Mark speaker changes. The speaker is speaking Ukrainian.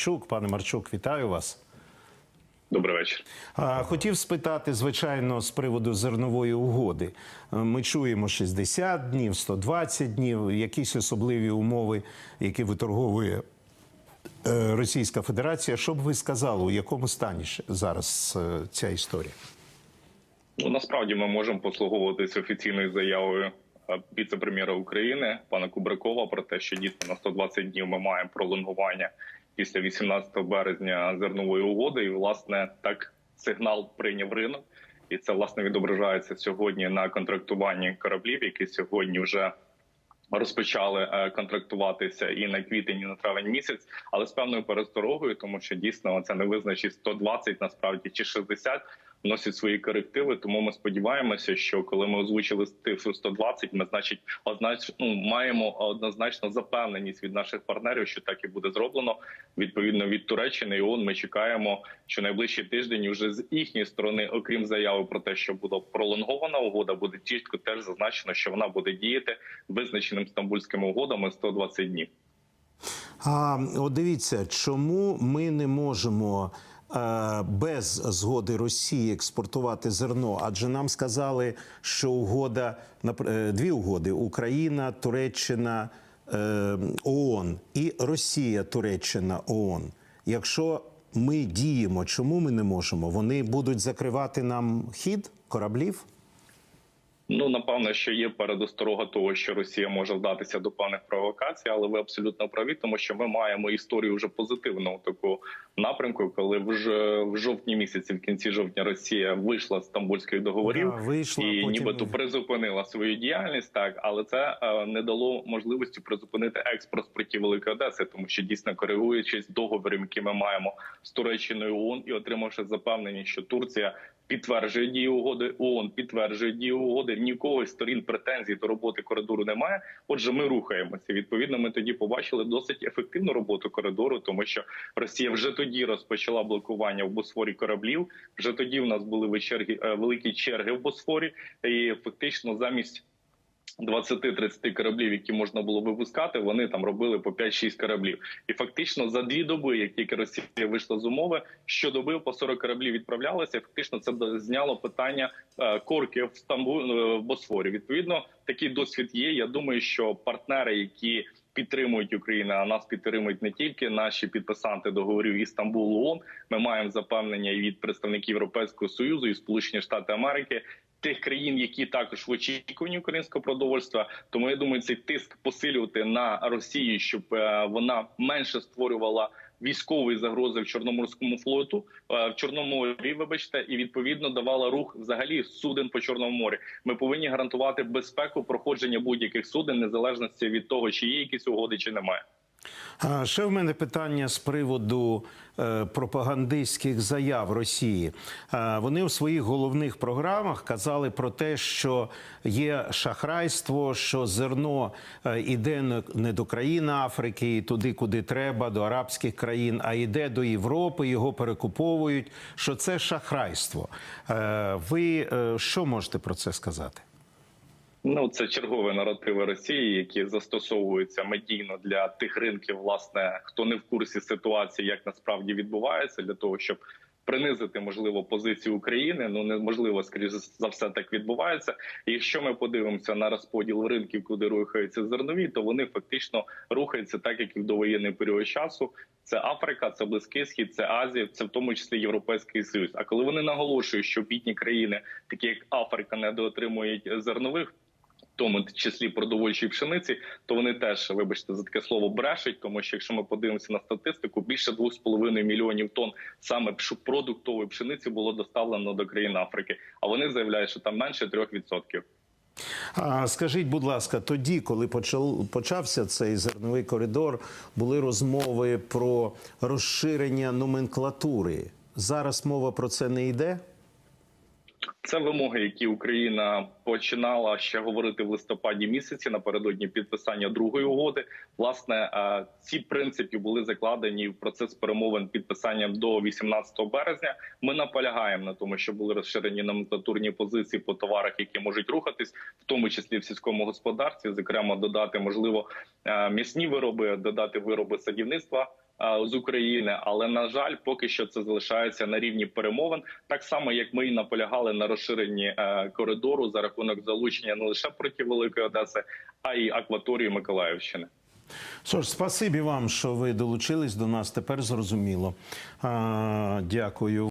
Speaker 1: Марчук. Пане Марчук, вітаю вас.
Speaker 2: Добрий вечір.
Speaker 1: Хотів спитати, звичайно, з приводу зернової угоди. Е, Ми чуємо 60 днів, 120 днів, якісь особливі умови, які виторговує е, Російська Федерація. Що б ви сказали, у якому стані зараз е, ця історія?
Speaker 2: Ну насправді ми можемо послуговуватися офіційною заявою віце-прем'єра України пана Кубракова про те, що дійсно на 120 днів ми маємо пролонгування після 18 березня зернової угоди. І власне так сигнал прийняв ринок, і це власне відображається сьогодні на контрактуванні кораблів, які сьогодні вже. Розпочали е, контрактуватися і на квітень, і на травень місяць, але з певною пересторогою, тому що дійсно це не визначить 120, насправді чи 60, вносять свої корективи. Тому ми сподіваємося, що коли ми озвучили цифру 120, ми значить однач, ну, маємо однозначно запевненість від наших партнерів, що так і буде зроблено. Відповідно від Туреччини і ООН ми чекаємо, що найближчий тиждень вже з їхньої сторони, окрім заяви про те, що буде пролонгована угода, буде чітко теж зазначено, що вона буде діяти визначеним стамбульськими угодами 120 днів.
Speaker 1: А от дивіться, чому ми не можемо без згоди Росії експортувати зерно? Адже нам сказали, що угода е, дві угоди: Україна, Туреччина, е, ООН і Росія, Туреччина, ООН. Якщо ми діємо, чому ми не можемо? Вони будуть закривати нам хід кораблів?
Speaker 2: Ну напевно, що є передосторога того, що Росія може вдатися до певних провокацій, але ви абсолютно праві, тому що ми маємо історію вже позитивного такого напрямку, коли вже в жовтні місяці, в кінці жовтня, Росія вийшла з стамбульських договорів
Speaker 1: Да, вийшла,
Speaker 2: і
Speaker 1: потім-
Speaker 2: нібито призупинила свою діяльність, так але це е, не дало можливості призупинити експорт проти Великої Одеси, тому що дійсно коригуючись договором, які ми маємо з Туреччиною ООН і отримавши запевнення, що Турція підтверджує дію угоди, ООН підтверджує дію угоди. Нікого з сторін претензій до роботи коридору немає. Отже, ми рухаємося. Відповідно, ми тоді побачили досить ефективну роботу коридору, тому що Росія вже тоді розпочала блокування в Босфорі кораблів. Вже тоді в нас були вечерги е, великі черги в Босфорі, і фактично замість. 20-30 кораблів, які можна було випускати, вони там робили по 5-6 кораблів. І фактично за дві доби, як тільки Росія вийшла з умови, щодоби по 40 кораблів відправлялися. Фактично це зняло питання е, корки в Стамбу е, в Босфорі. Відповідно, такий досвід є. Я думаю, що партнери, які Підтримують Україну, а нас підтримують не тільки наші підписанти договорів Істамбул ООН. Ми маємо запевнення і від представників Європейського союзу і Сполучені Штати Америки, тих країн, які також в очікуванні українського продовольства. Тому я думаю, цей тиск посилювати на Росію, щоб е, вона менше створювала військової загрози в Чорноморському флоту е, в Чорному морі. Вибачте, і відповідно давала рух взагалі суден по Чорному морі. Ми повинні гарантувати безпеку проходження будь-яких суден, незалежності від того, чи є якісь угоди, чи немає.
Speaker 1: Ще в мене питання з приводу е, пропагандистських заяв Росії. Вони у своїх головних програмах казали про те, що є шахрайство, що зерно е, іде не- до країн Африки, і туди, куди треба, до арабських країн, а йде до Європи, його перекуповують. Що це шахрайство. Е, ви що можете про це сказати?
Speaker 2: Ну, це чергові наративи Росії, які застосовуються медійно для тих ринків, власне, хто не в курсі ситуації, як насправді відбувається, для того, щоб принизити можливо позицію України. Ну неможливо, скоріше за все, так відбувається. І якщо ми подивимося на розподіл ринків, куди рухаються зернові, то вони фактично рухаються так, як і в довоєнний період часу. Це Африка, це Близький Схід, це Азія, це в тому числі Європейський Союз. А коли вони наголошують, що бідні країни, такі як Африка, недоотримують зернових тому числі продовольчої пшениці, то вони теж, вибачте, за таке слово брешуть, тому що якщо ми подивимося на статистику, більше 2,5 мільйонів тонн саме продуктової пшениці було доставлено до країн Африки. А вони заявляють, що там менше 3%.
Speaker 1: А скажіть, будь ласка, тоді, коли почав, почався цей зерновий коридор, були розмови про розширення номенклатури. Зараз мова про це не йде.
Speaker 2: Це вимоги, які Україна починала ще говорити в листопаді місяці напередодні підписання другої угоди. Власне, е, ці принципи були закладені в процес перемовин підписанням до 18 березня. Ми наполягаємо на тому, що були розширені номенклатурні позиції по товарах, які можуть рухатись, в тому числі в сільському господарстві. Зокрема, додати можливо е, м'ясні вироби, додати вироби садівництва. Е, з України. Але на жаль, поки що це залишається на рівні перемовин, так само як ми і наполягали на розширенні е, коридору за рахунок залучення не лише проти Великої Одеси, а й акваторії Миколаївщини.
Speaker 1: Що ж, спасибі вам, що ви долучились до нас. Тепер зрозуміло. А, дякую.